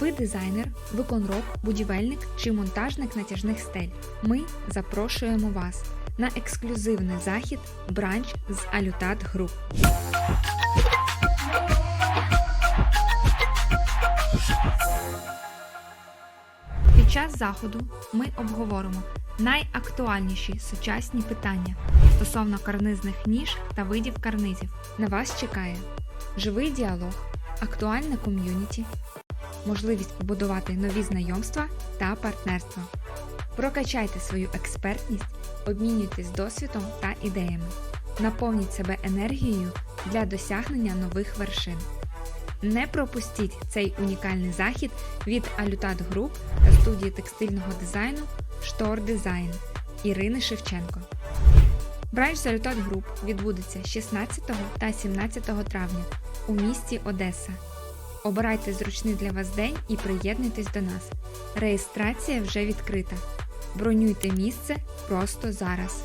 Ви дизайнер, виконроб, будівельник чи монтажник натяжних стель. Ми запрошуємо вас на ексклюзивний захід бранч з Алютат Груп. Під час заходу ми обговоримо найактуальніші сучасні питання стосовно карнизних ніж та видів карнизів. На вас чекає живий діалог, актуальне ком'юніті, можливість побудувати нові знайомства та партнерства. Прокачайте свою експертність, обмінюйтесь досвідом та ідеями, наповніть себе енергією для досягнення нових вершин. Не пропустіть цей унікальний захід від Алютат Груп та студії текстильного дизайну Штор Дизайн Ірини Шевченко. Бранч Алютат Груп відбудеться 16 та 17 травня у місті Одеса. Обирайте зручний для вас день і приєднуйтесь до нас. Реєстрація вже відкрита. Бронюйте місце просто зараз.